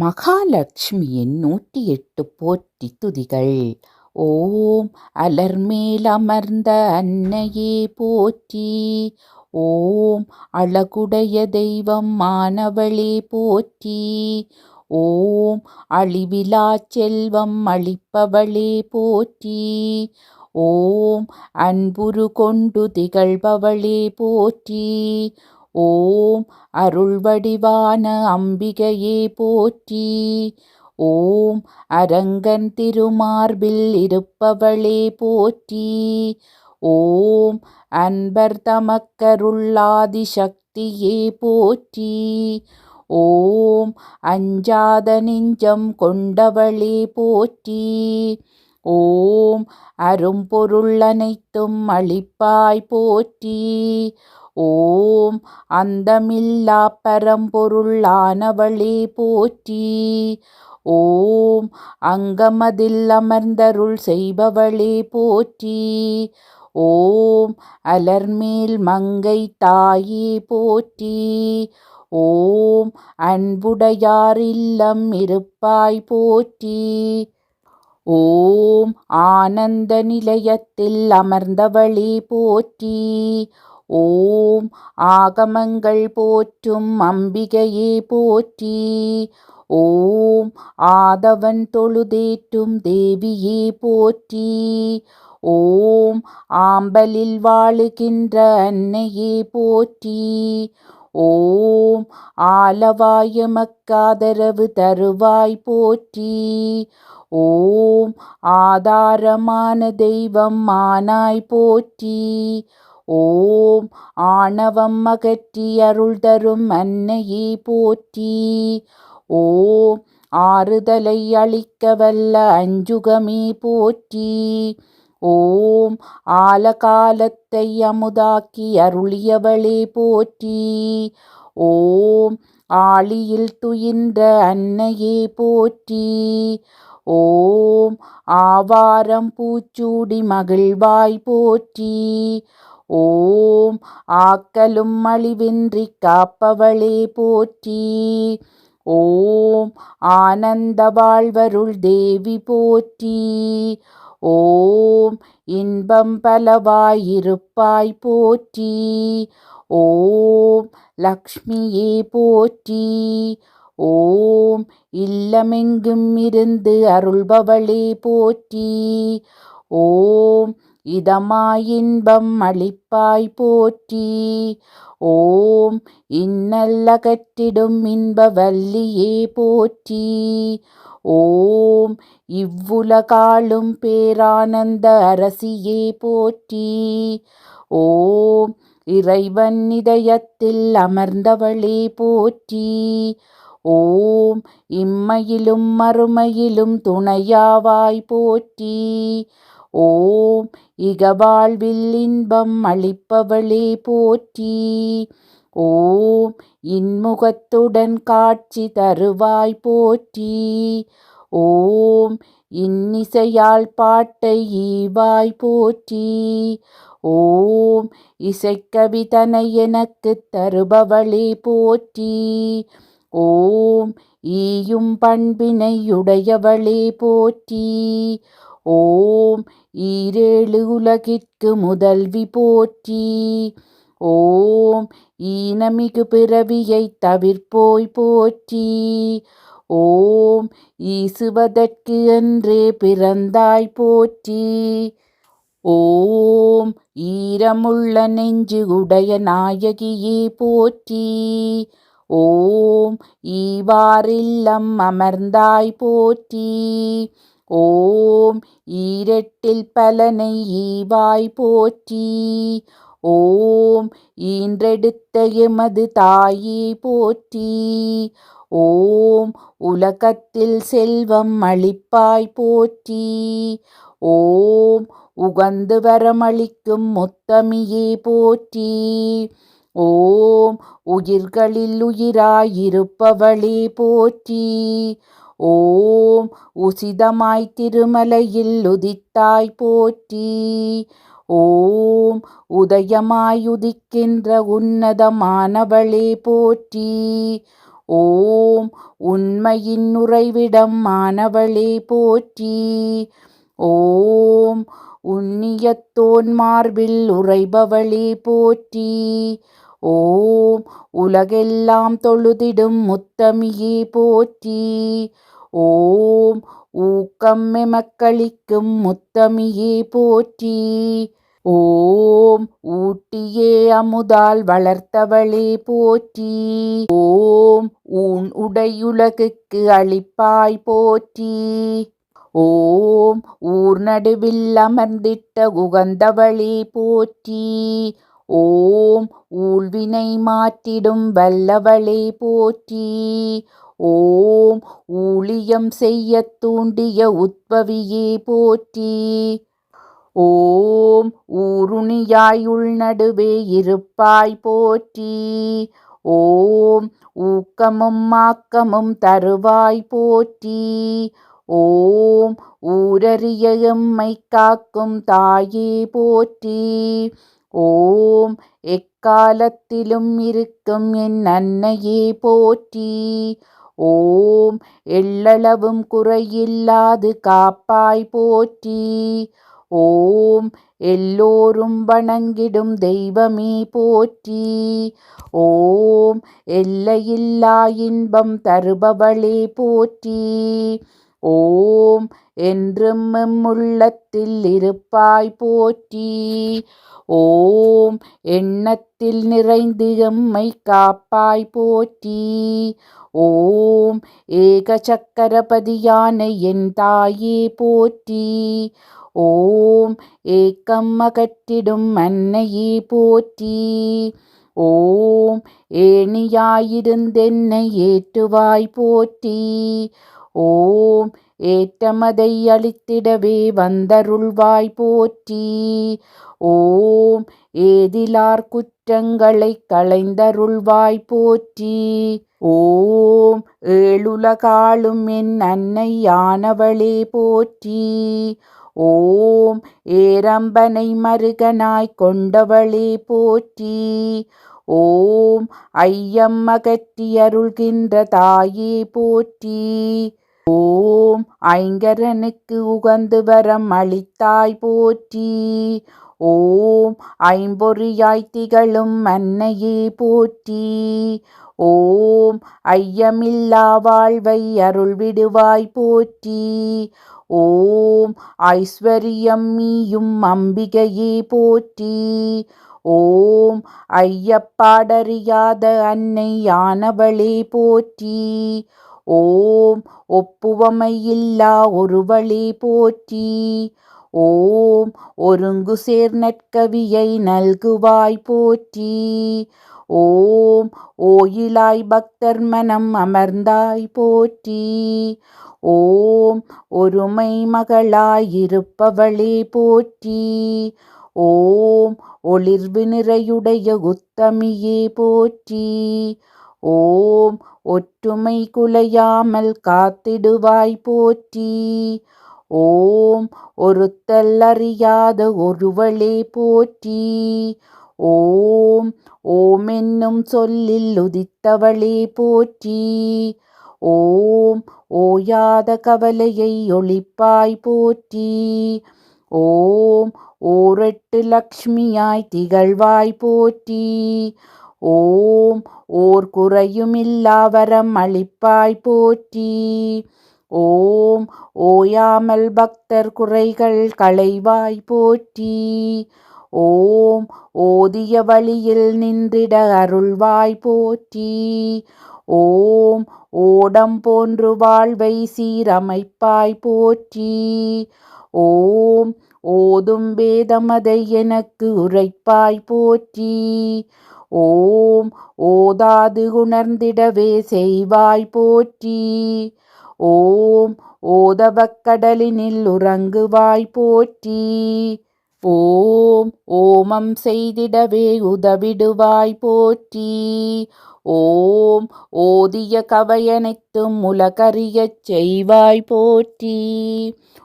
மகாலட்சுமியின் நூற்றி எட்டு போற்றி துதிகள். ஓம் அலர்மேல் அமர்ந்த அன்னையே போற்றி. ஓம் அழகுடைய தெய்வம் மாணவளே போற்றி. ஓம் அழிவிலா செல்வம் அழிப்பவளே போற்றி. ஓம் அன்புரு கொண்டு திகழ்பவளே போற்றி. ஓம் அருள்வடிவான அம்பிகையே போற்றி. ஓம் அரங்கன் திருமார்பில் இருப்பவளே போற்றி. ஓம் அன்பர் தமக்கருள்ளாதிசக்தியே போற்றி. ஓம் அஞ்சாத நெஞ்சம் கொண்டவளே போற்றி. ஓம் அரும்பொருள் அனைத்தும் அளிப்பாய் போற்றி. ஓம் அந்தமில்லா பரம்பொருளானவளே போற்றி. ஓம் அங்கமதில் அமர்ந்தருள் செய்பவளே போற்றி. ஓம் அலர்மேல் மங்கை தாயே போற்றி. ஓம் அன்புடையார் இல்லம் இருப்பாய் போற்றி. ஓம் ஆனந்த நிலையத்தில் அமர்ந்தவளே போற்றி. ஓம் ஆகமங்கள் போற்றும் அம்பிகையே போற்றி. ஓம் ஆதவன் தொழுதேற்றும் தேவியே போற்றி. ஓம் ஆம்பலில் வாழுகின்ற அன்னையே போற்றி. ஓம் ஆலவாய மக்காதரவு தருவாய் போற்றி. ஓம் ஆதாரமான தெய்வம் மானாய் போற்றி. ஓம் ஆணவம் அகற்றி அருள் தரும் அன்னையே போற்றி. ஓம் ஆறுதலை அளிக்க வல்ல அஞ்சுகமே போற்றி. ஓம் ஆலகாலத்தை அமுதாக்கி அருளியவளே போற்றி. ஓம் ஆளியில் துயின்ற அன்னையே போற்றி. ஓம் ஆவாரம் பூச்சூடி மகிழ்வாய் போற்றி. ஓம் ஆக்கலும் அழிவின்றி காப்பவளே போற்றி. ஓம் ஆனந்த வாழ்வருள் தேவி போற்றி. ஓம் இன்பம் பலவாயிருப்பாய் போற்றி. ஓம் லக்ஷ்மியே போற்றி. ஓம் இல்லமெங்கும் இருந்து அருள்பவளே போற்றி. ஓம் இதமாயின்பம் அளிப்பாய் போற்றி. ஓம் இன்னல்லகற்றிடும் இன்ப வல்லியே போற்றி. ஓம் இவ்வுலகாளும் பேரானந்த அரசியே போற்றி. ஓம் இறைவன் இதயத்தில் அமர்ந்தவளே போற்றி. ஓம் இம்மையிலும் மறுமையிலும் துணையாவாய் போற்றி. ஓம் இகவாழ்வில் இன்பம் அளிப்பவளே போற்றி. ஓம் இன்முகத்துடன் காட்சி தருவாய் போற்றி. ஓம் இன்னிசையால் பாட்டை ஈவாய் போற்றி. ஓம் இசைக்கவிதனை எனக்கு தருபவளே போற்றி. ஓம் ஈயும் பண்பினையுடையவளே போற்றி. ஓம் ஈரேழு உலகிற்கு முதல்வி போற்றி. ஓம் ஈனமிகு பிறவியை தவிர்ப்போய் போற்றி. ஓம் ஈசுவதற்கு என்றே பிறந்தாய் போற்றி. ஓம் ஈரமுள்ள நெஞ்சு உடைய நாயகியே போற்றி. ஓம் ஈவாரில்லம் அமர்ந்தாய் போற்றி. ஓம் ஈரட்டில் பலனை ஈவாய் போற்றி. ஓம் ஈன்றெடுத்த எமது தாயே போற்றி. ஓம் உலகத்தில் செல்வம் அளிப்பாய் போற்றி. ஓம் உகந்து வரமளிக்கும் முத்தமியே போற்றி. ஓம் உயிர்களில் உயிராயிருப்பவளே போற்றி. ஓம் உசிதமாய் திருமலையில் உதித்தாய் போற்றி. ஓம் உதயமாய் உதிக்கின்ற உன்னதமானவளே போற்றி. ஓம் உண்மையின் உறைவிடம் மாணவளே போற்றி. ஓம் உன்னியத்தோன் மார்பில் உறைபவளே போற்றி. ஓம் உலகெல்லாம் தொழுதிடும் முத்தமியே போற்றி. ஓம் ஊக்கம் எமக்களிக்கும் முத்தமியே போற்றி. ஓம் ஊட்டியே அமுதால் வளர்த்தவளே போற்றி. ஓம் ஊன் உடையுலகுக்கு அளிப்பாய் போற்றி. ஓம் ஊர் நடுவில் அமர்ந்திட்ட உகந்தவளே போற்றி. ஓம் ஊழ்வினை மாற்றிடும் வல்லவளே போற்றி. ஓம் ஊழியம் செய்ய தூண்டிய உத்பவியே போற்றி. ஓம் ஊருணியாயுள் நடுவே இருப்பாய் போற்றி. ஓம் ஊக்கமும் மாக்கமும் தருவாய் போற்றி. ஓம் ஊரறிய எம்மை காக்கும் தாயே போற்றி. ஓம். எக்காலத்திலும் இருக்கும் என் அன்னையே போற்றி. ஓம். எள்ளளவும் குறையில்லாது காப்பாய் போற்றி. ஓம். எல்லோரும் வணங்கிடும் தெய்வமே போற்றி. ஓம். எல்லையில்லா இன்பம் தருபவளே போற்றி. ஓம் என்றும் உள்ளத்தில் இருப்பாய் போற்றி. ஓம் எண்ணத்தில் நிறைந்து எம்மை காப்பாய் போற்றி. ஓம் ஏக சக்கரபதியான என் தாயே போற்றி. ஓம் ஏக்கம் அகற்றிடும் அன்னையே போற்றி. ஓம் ஏணியாயிருந்தென்னை ஏற்றுவாய் போற்றி. ஓம் ஏற்றமதை அளித்திடவே வந்தருள்வாய் போற்றி. ஓம் ஏதிலார் குற்றங்களை களைந்தருள்வாய் போற்றி. ஓம் ஏழுலகாளும் என் அன்னை யானவளே போற்றி. ஓம் ஏரம்பனை மருகனாய் கொண்டவளே போற்றி. ஓம் ஐயம் அகற்றி அருள்கின்ற தாயே போற்றி. ஓம் ஐங்கரனுக்கு உகந்து வரம் அளித்தாய் போற்றி. ஓம். ஐம்பொறியாய் திகழும் அன்னையே போற்றி. ஓம். ஐயமில்லா வாழ்வை அருள் விடுவாய் போற்றி. ஓம். ஐஸ்வர்யம் மீயும் அம்பிகையே போற்றி. ஓம். ஐயப்பாடறியாத அன்னை யானவளே போற்றி. ஓம் ஒப்புவமையில்லா ஒருவழி போற்றி. ஓம் ஒருங்கு சேர் நற்கவியை நல்குவாய் போற்றி. ஓம் ஓயிலாய் பக்தர் மனம் அமர்ந்தாய் போற்றி. ஓம் ஒருமை மகளாயிருப்பவளே போற்றி. ஓம் ஒளிர்வு நிறையுடைய உத்தமியே போற்றி. ஓம் ஒற்றுமை குலையாமல் காத்திடுவாய் போற்றி. ஓம் ஒருத்தல் அறியாத ஒருவளே போற்றி. ஓம் ஓம் என்னும் சொல்லில் உதித்தவளே போற்றி. ஓம் ஓயாத கவலையை ஒளிப்பாய் போற்றி. ஓம் ஓரெட்டு லக்ஷ்மியாய் திகழ்வாய் போற்றி. ஓம் ஓர் குறையுமில்லாவரம் அளிப்பாய் போற்றி. ஓம் ஓயாமல் பக்தர் குறைகள் களைவாய் போற்றி. ஓம் ஓதிய வழியில் நின்றிட அருள்வாய் போற்றி. ஓம் ஓடம் போன்று வாழ்வை சீரமைப்பாய் போற்றி. ஓம் ஓதும் வேதமதை எனக்கு உரைப்பாய் போற்றி. ஓம் ஓதாது உணர்ந்திடவே செய்வாய் போற்றி. ஓம் ஓதவக்கடலினில் உறங்குவாய் போற்றி. ஓம் ஓமம் செய்திடவே உதவிடுவாய் போற்றி. ஓம் ஓதிய கவையனைத்தும் உலகறியச் செய்வாய் போற்றி.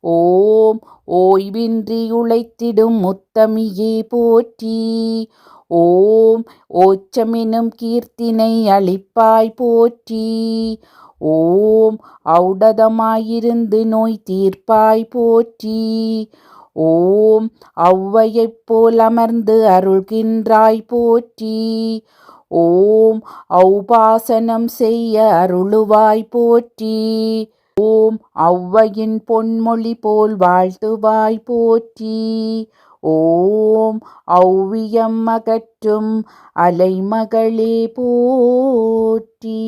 ஓம் ஓய்வின்றி உழைத்திடும் முத்தமியே போற்றி. ஓம் ஓச்சமெனும் கீர்த்தினை அளிப்பாய் போற்றி. ஓம் ஔடதமாயிருந்து நோய் தீர்ப்பாய் போற்றி. ஓம் ஔவையைப் போல் அமர்ந்து அருள்கின்றாய் போற்றி. ஓம் ஔபாசனம் செய்ய அருளுவாய் போற்றி. ஓம் ஔவையின் பொன்மொழி போல் வாழ்த்துவாய் போற்றி. ஓம் ஔவியம் அகற்றும் அலைமகளே போற்றி.